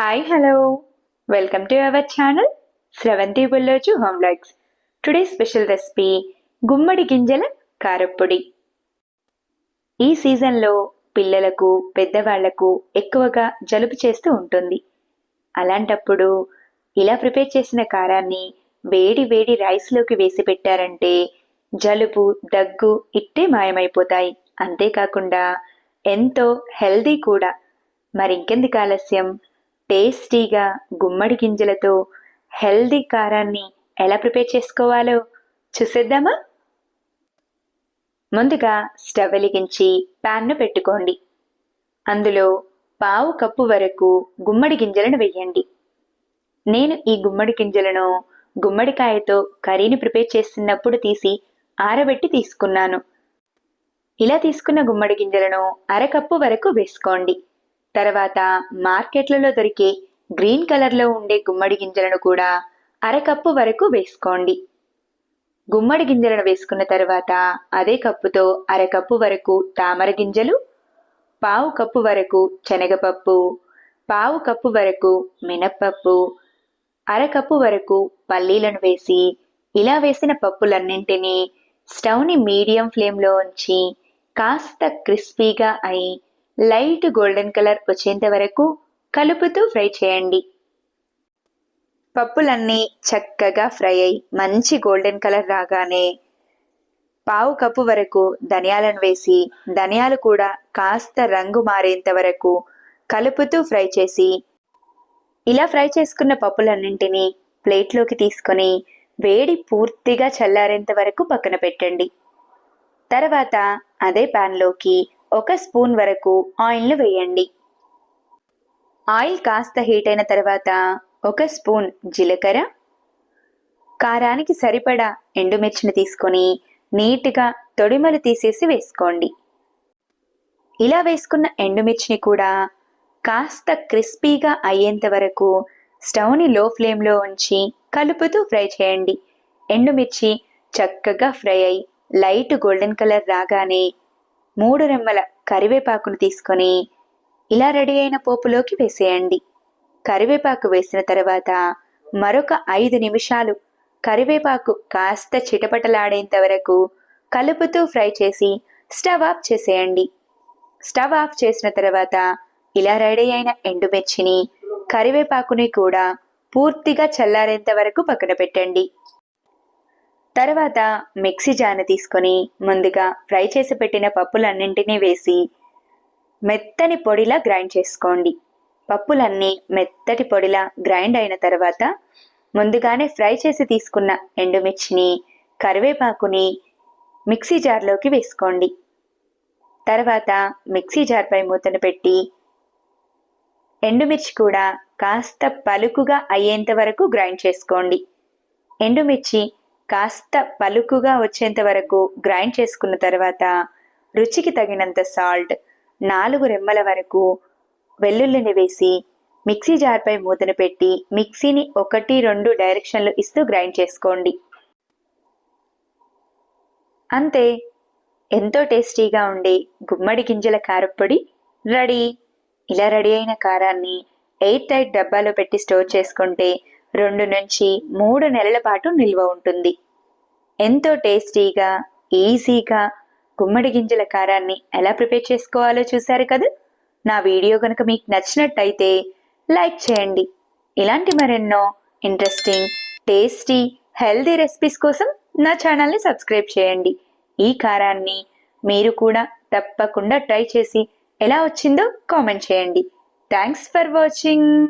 Hi hello welcome to our channel Sravanthi Bullozu home blogs today special recipe గుమ్మడి గింజల కారప్పొడి. ఈ సీజన్లో పిల్లలకు పెద్దవాళ్ళకు ఎక్కువగా జలుబు చేస్తూ ఉంటుంది. అలాంటప్పుడు ఇలా ప్రిపేర్ చేసిన కారాన్ని వేడి వేడి రైస్లోకి వేసి పెట్టారంటే జలుబు దగ్గు ఇట్టే మాయమైపోతాయి. అంతేకాకుండా ఎంతో హెల్దీ కూడా. మరింకెందుకు ఆలస్యం? టేస్టీగా గుమ్మడి గింజలతో హెల్దీ కారాన్ని ఎలా ప్రిపేర్ చేసుకోవాలో చూసేద్దామా? ముందుగా స్టవ్ వెలిగించి ప్యాన్ను పెట్టుకోండి. అందులో పావు కప్పు వరకు గుమ్మడి గింజలను వేయండి. నేను ఈ గుమ్మడి గింజలను గుమ్మడికాయతో కర్రీని ప్రిపేర్ చేస్తున్నప్పుడు తీసి ఆరబెట్టి తీసుకున్నాను. ఇలా తీసుకున్న గుమ్మడి గింజలను అరకప్పు వరకు వేసుకోండి. తర్వాత మార్కెట్లలో దొరికే గ్రీన్ కలర్లో ఉండే గుమ్మడి గింజలను కూడా అరకప్పు వరకు వేసుకోండి. గుమ్మడి గింజలను వేసుకున్న తర్వాత అదే కప్పుతో అరకప్పు వరకు తామర గింజలు పావు కప్పు వరకు శనగపప్పు పావు కప్పు వరకు మినప్పప్పు అరకప్పు వరకు పల్లీలను వేసి ఇలా వేసిన పప్పులన్నింటినీ స్టవ్ని మీడియం ఫ్లేమ్లో ఉంచి కాస్త క్రిస్పీగా అయి లైట్ గోల్డెన్ కలర్ వచ్చేంత వరకు కలుపుతూ ఫ్రై చేయండి. పప్పులన్నీ చక్కగా ఫ్రై అయి మంచి గోల్డెన్ కలర్ రాగానే పావు కప్పు వరకు ధనియాలను వేసి ధనియాలు కూడా కాస్త రంగు మారేంత వరకు కలుపుతూ ఫ్రై చేసి ఇలా ఫ్రై చేసుకున్న పప్పులన్నింటినీ ప్లేట్లోకి తీసుకొని వేడి పూర్తిగా చల్లారేంత వరకు పక్కన పెట్టండి. తర్వాత అదే ప్యాన్లోకి ఒక స్పూన్ వరకు ఆయిల్ను వేయండి. ఆయిల్ కాస్త హీట్ అయిన తర్వాత ఒక స్పూన్ జీలకర్ర. కారానికి సరిపడా ఎండుమిర్చిని తీసుకొని నీట్గా తొడిమలు తీసేసి వేసుకోండి. ఇలా వేసుకున్న ఎండుమిర్చిని కూడా కాస్త క్రిస్పీగా అయ్యేంత వరకు స్టవ్ని లో ఫ్లేమ్లో ఉంచి కలుపుతూ ఫ్రై చేయండి. ఎండుమిర్చి చక్కగా ఫ్రై అయి లైట్ గోల్డెన్ కలర్ రాగానే మూడు రెమ్మల కరివేపాకును తీసుకొని ఇలా రెడీ అయిన పోపులోకి వేసేయండి. కరివేపాకు వేసిన తర్వాత మరొక ఐదు నిమిషాలు కరివేపాకు కాస్త చిటపటలాడేంత వరకు కలుపుతూ ఫ్రై చేసి స్టవ్ ఆఫ్ చేసేయండి. స్టవ్ ఆఫ్ చేసిన తర్వాత ఇలా రెడీ అయిన ఎండుమిర్చిని కరివేపాకుని కూడా పూర్తిగా చల్లారేంత వరకు పక్కన పెట్టండి. తర్వాత మిక్సీ జాన తీసుకొని ముందుగా ఫ్రై చేసి పెట్టిన పప్పులన్నింటినీ వేసి మెత్తని పొడిలా గ్రైండ్ చేసుకోండి. పప్పులన్నీ మెత్తటి పొడిలా గ్రైండ్ అయిన తర్వాత ముందుగానే ఫ్రై చేసి తీసుకున్న ఎండుమిర్చిని కరివేపాకుని మిక్సీ జార్లోకి వేసుకోండి. తర్వాత మిక్సీ జార్పై మూతను పెట్టి ఎండుమిర్చి కూడా కాస్త పలుకుగా అయ్యేంత వరకు గ్రైండ్ చేసుకోండి. ఎండుమిర్చి కాస్త పలుకుగా వచ్చేంత వరకు గ్రైండ్ చేసుకున్న తర్వాత రుచికి తగినంత సాల్ట్ నాలుగు రెమ్మల వరకు వెల్లుల్లిని వేసి మిక్సీ జార్పై మూతను పెట్టి మిక్సీని ఒకటి రెండు డైరెక్షన్లు ఇస్తూ గ్రైండ్ చేసుకోండి. అంతే. ఎంతో టేస్టీగా ఉండే గుమ్మడి గింజల కారప్పొడి రెడీ. ఇలా రెడీ అయిన కారాన్ని ఎయిట్ టైట్ డబ్బాలో పెట్టి స్టోర్ చేసుకుంటే రెండు నుంచి మూడు నెలల పాటు నిల్వ ఉంటుంది. ఎంతో టేస్టీగా ఈజీగా గుమ్మడి గింజల కారాన్ని ఎలా ప్రిపేర్ చేసుకోవాలో చూశారు కదా? నా వీడియో కనుక మీకు నచ్చినట్టయితే లైక్ చేయండి. ఇలాంటి మరెన్నో ఇంట్రెస్టింగ్ టేస్టీ హెల్దీ రెసిపీస్ కోసం నా ఛానల్ని సబ్స్క్రైబ్ చేయండి. ఈ కారాన్ని మీరు కూడా తప్పకుండా ట్రై చేసి ఎలా వచ్చిందో కామెంట్ చేయండి. Thanks for watching.